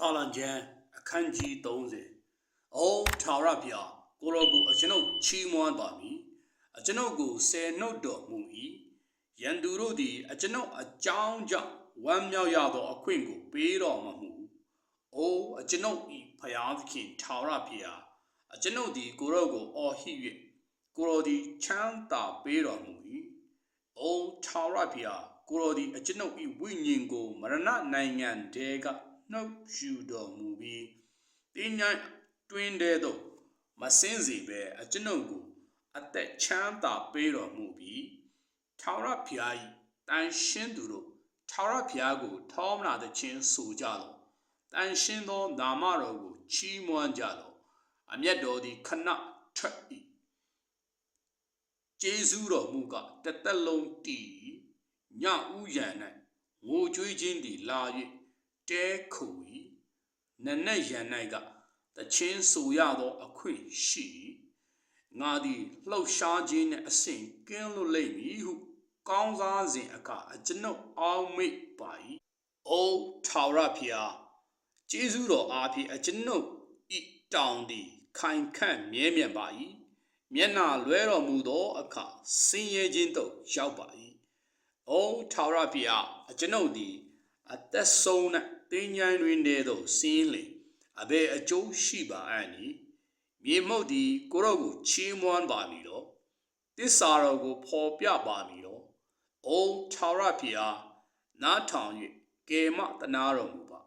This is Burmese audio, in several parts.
စာလံကျမ်းအခန်းကြီး30အိုးထာဝရဘုရားကိုရောကိုအကျွန်ုပ်ချီးမွမ်းပါမည်အကျွန်ုပ်ကိုဆယ်နှုတ်တော်မူ၏ယန်သူတို့သည်အကျွန်ုပ်အကြောင်းကြောင့်ဝမ်းမြောက်ရသောအခွင့်ကိုပေးတော်မမူအိုးအကျွန်ုပ်၏ဖယားသခင်ထာဝရဘုရားအကျွန်ုပ်သည်ကိုရောကိုအော်ဟစ်၍ကိုရောသည်ချမ်းသာပေးတော်မူ၏အိုးထာဝရဘုရားကိုရောသည်အကျွန်ုပ်၏ဝိညာဉ်ကိုမရဏနိုင်ငံတဲက နှုတ်ယူတော်မူပြီးတင်းញိုင်းတွင်တဲ့သို့မစင်းစီပဲအကျွန်ုပ်ကိုအသက်ချမ်းသာပေးတော်မူပြီးထာဝရဘုရား၏တန်ရှင်းသူတို့ထာဝရဘုရားကို ထောမနာသခြင်းဆိုကြလောတန်ရှင်းသောနာမတော်ကိုချီးမွမ်းကြလောအမျက်တော်သည်ခဏထွက်၏ကျေးဇူးတော်မူကတသက်လုံးတည်ညဥ်ရန်၌ငိုကြွေးခြင်းသည်လာ၍ တဲခု၏နနက်ရန်၌ကတချင်းဆိုရသော အခွင့်ရှိ၏ငါသည်လှုပ်ရှားခြင်းနှင့်အစဉ်ကင်းလွတ်လိမ့်မည်ဟု ကောင်းစားစဉ်အခါအကျွန်ုပ်အောက်မေ့ပါ၏အိုထာဝရဖျားကျေးဇူးတော်အားဖြင့်အကျွန်ုပ်ဤတောင်သည် ခိုင်ခန့်မြဲမြံပါ၏မျက်နာလွဲတော်မူသောအခါဆင်းရဲခြင်းသို့ရောက်ပါ၏အိုထာဝရဖျားအကျွန်ုပ်သည်အသက်ဆုံး၌ တင်းញိုင်းတွင်တည်းသို့ဆင်းလေအဘယ်အကျိုးရှိပါအံ့ဤမြေမုတ်သည်ကိုရော့ကိုချီးမွမ်းပါမည်တော့တစ္ဆာတော်ကိုဖော်ပြပါမည်တော့အိုထာဝရဖျားနားထောင်၍ကယ်မတနာတော်မူပါ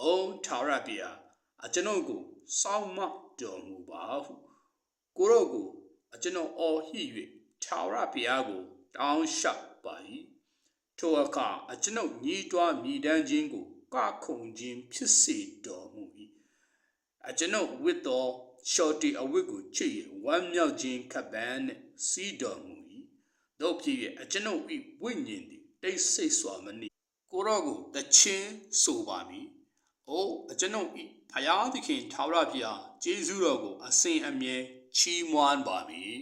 အိုထာဝရဖျားအကျွန်ုပ်ကိုစောင့်မတော်မူပါဟုကိုရော့ကိုအကျွန်ုပ်အော်ဟစ်၍ထာဝရဘုရားကို တောင်းလျှောက်ပါ၏ထိုအခါအကျွန်ုပ်ညီးတွားမြည်တမ်းခြင်းကို ကခုန်ခြင်းဖြစ်စေတော်မူ၏အကျွန်ုပ်ဝတ်သောရှော်တီအဝတ်ကိုချစ်၍ဝမ်းမြောက်ခြင်းခပ်ပန်းနှင့်စီးတော်မူ၏တို့ဖြစ်၍အကျွန်ုပ်၏ဝိညာဉ်သည်တိတ်ဆိတ်စွာမနေကိုရော့ကိုတချင်းဆိုပါမည်အိုးအကျွန်ုပ်၏ဖယားသခင်ထာဝရဘုရားကျေးဇူးတော်ကိုအစဉ်အမြဲချီးမွမ်းပါမည်